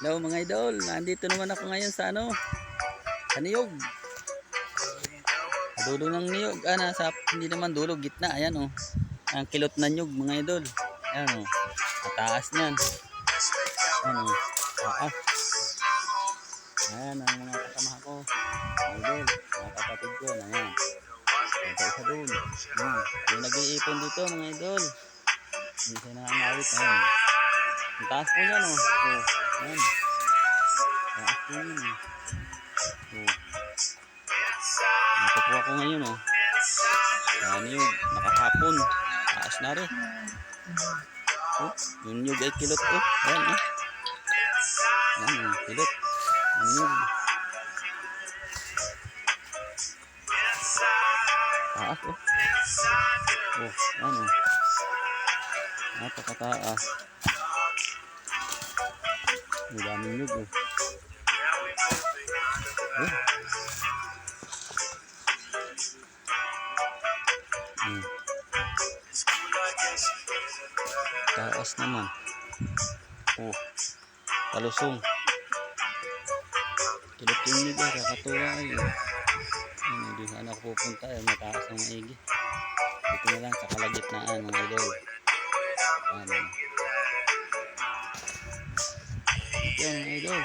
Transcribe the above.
Hello mga idol, nandito naman ako ngayon sa ano, sa niyog. Dulo ng niyog, ah, nasa, hindi naman dulo, gitna, ayan oh. Ang kilot na niyog mga idol. Ayan oh, mataas niyan. Ayan oh, taas. Ayan ang mga kasama ko. Idol, mga kapatid ko, ayan. Pa isa doon. Ayan, yung nag-iipon dito mga idol. Hindi siya nakangawit, ayan. Ang taas po yan oh. Oh, ayan. Taas po yan oh. Oh. Natutuwa ko ngayon oh. Ayan yung nakahapon. Taas na rin. Oh, yung nyug ay kilot oh. Ayan oh. Ayan oh, kilot. Yung nyug. Taas oh. Oh, ayan oh. Napakataas. Ang daming nyug. Hmm. Taas naman. Oh. Talusong. Kilot yung nyug ah. Kakatuwa. Hmm, Hindi sana ako pupunta eh. Mataas ang maigi. Dito na lang sa kalagitnaan mga idol. Ano. Ito mga idol.